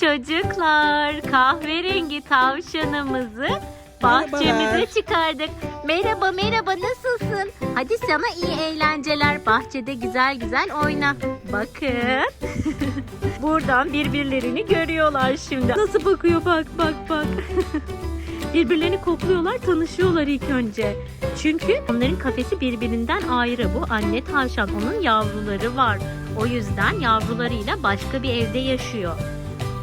Çocuklar kahverengi tavşanımızı bahçemize Merhabalar. çıkardık. Merhaba merhaba nasılsın? Hadi sana iyi eğlenceler. Bahçede güzel güzel oyna. Bakın. Buradan birbirlerini görüyorlar şimdi. Nasıl bakıyor bak bak bak. Birbirlerini kokluyorlar, tanışıyorlar ilk önce. Çünkü onların kafesi birbirinden ayrı. Bu anne tavşan, onun yavruları var. O yüzden yavrularıyla başka bir evde yaşıyor.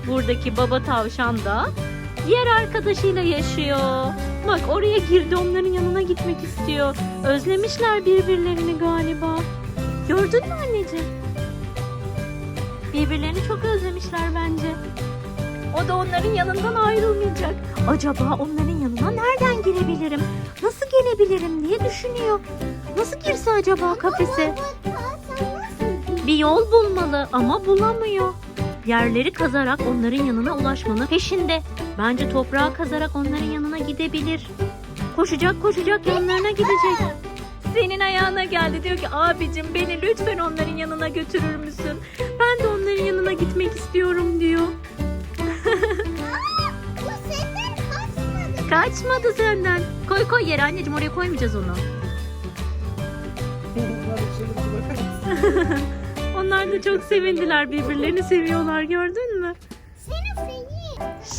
Buradaki baba tavşan da diğer arkadaşıyla yaşıyor. Bak oraya girdi, onların yanına gitmek istiyor. Özlemişler birbirlerini galiba. Gördün mü anneciğim? Birbirlerini çok özlemişler bence. O da onların yanından ayrılmayacak. Acaba onların yanına nereden girebilirim? Nasıl gelebilirim diye düşünüyor. Nasıl girse acaba kafese? Bir yol bulmalı ama bulamıyor. Yerleri kazarak onların yanına ulaşmanın peşinde. Bence toprağı kazarak onların yanına gidebilir. Koşacak koşacak yanlarına gidecek. Senin ayağına geldi diyor ki abicim beni lütfen onların yanına götürür müsün? Ben de onların yanına gitmek istiyorum diyor. Bu senden kaçmadı. Kaçmadı senden. Koy koy yere anneciğim oraya koymayacağız onu. Onlar da çok sevindiler birbirlerini seviyorlar gördün mü?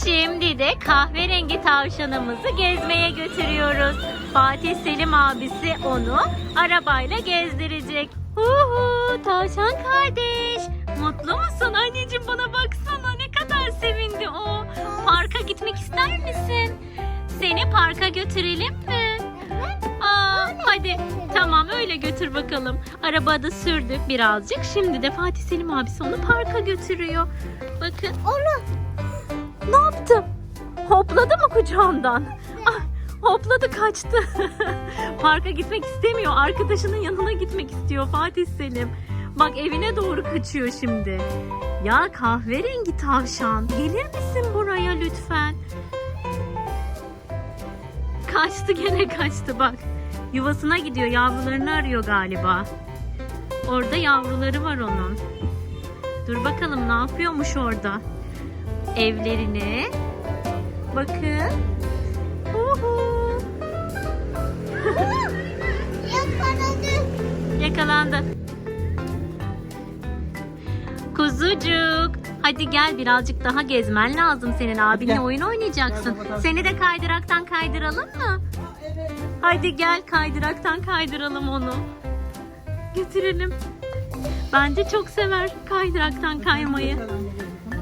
Şimdi de kahverengi tavşanımızı gezmeye götürüyoruz. Fatih Selim abisi onu arabayla gezdirecek. Uhu, tavşan kardeş. Mutlu musun anneciğim bana baksana ne kadar sevindi o. Parka gitmek ister misin? Seni parka götürelim mi? Hadi tamam öyle götür bakalım. Arabada sürdük birazcık. Şimdi de Fatih Selim abisi onu parka götürüyor. Bakın. Onu. Ne yaptı? Hopladı mı kucağımdan? Ah, hopladı kaçtı. Parka gitmek istemiyor. Arkadaşının yanına gitmek istiyor Fatih Selim. Bak evine doğru kaçıyor şimdi. Ya kahverengi tavşan gelir misin buraya lütfen? Kaçtı gene kaçtı bak. Yuvasına gidiyor yavrularını arıyor galiba. Orada yavruları var onun. Dur bakalım ne yapıyormuş orada evlerine. Bakın. Uhu. Yakaladı. Yakalandı. Kuzucuk. Hadi gel birazcık daha gezmen lazım senin abinle gel. oyun oynayacaksın. Gel. Seni de kaydıraktan kaydıralım mı? Hadi gel kaydıraktan kaydıralım onu. Götürelim. Bence çok sever kaydıraktan kaymayı.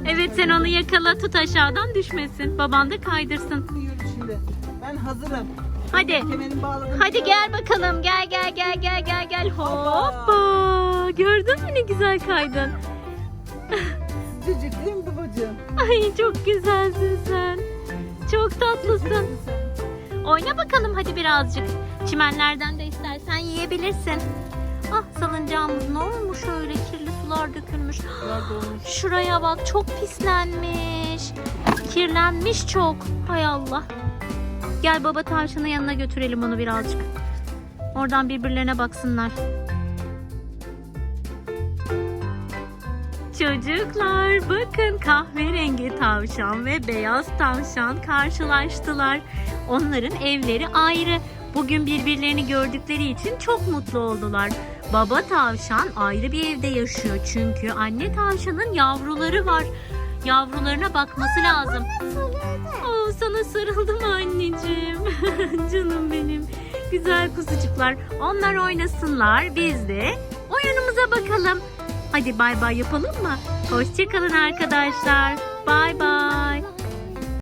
Evet sen onu yakala tut aşağıdan düşmesin. Baban da kaydırsın. Şimdi ben hazırım. Hadi. Kemerimi bağladım. Hadi gel bakalım. Gel gel gel gel gel gel. Hoppa. Gördün mü ne güzel kaydın? Babacığım? Ay çok güzelsin sen. Çok tatlısın. Oyna bakalım hadi birazcık. Çimenlerden de istersen yiyebilirsin. Ah salıncağımız ne olmuş öyle kirli sular dökülmüş. Şuraya bak çok pislenmiş. Kirlenmiş çok. Hay Allah. Gel baba tavşanın yanına götürelim onu birazcık. Oradan birbirlerine baksınlar. Çocuklar bakın kahverengi tavşan ve beyaz tavşan karşılaştılar. Onların evleri ayrı. Bugün birbirlerini gördükleri için çok mutlu oldular. Baba tavşan ayrı bir evde yaşıyor çünkü anne tavşanın yavruları var. Yavrularına bakması lazım. Oo, sana sarıldım anneciğim. Canım benim. Güzel kuzucuklar. Onlar oynasınlar. Biz de oyunumuza bakalım. Hadi bay bay yapalım mı? Hoşçakalın arkadaşlar. Bay bay.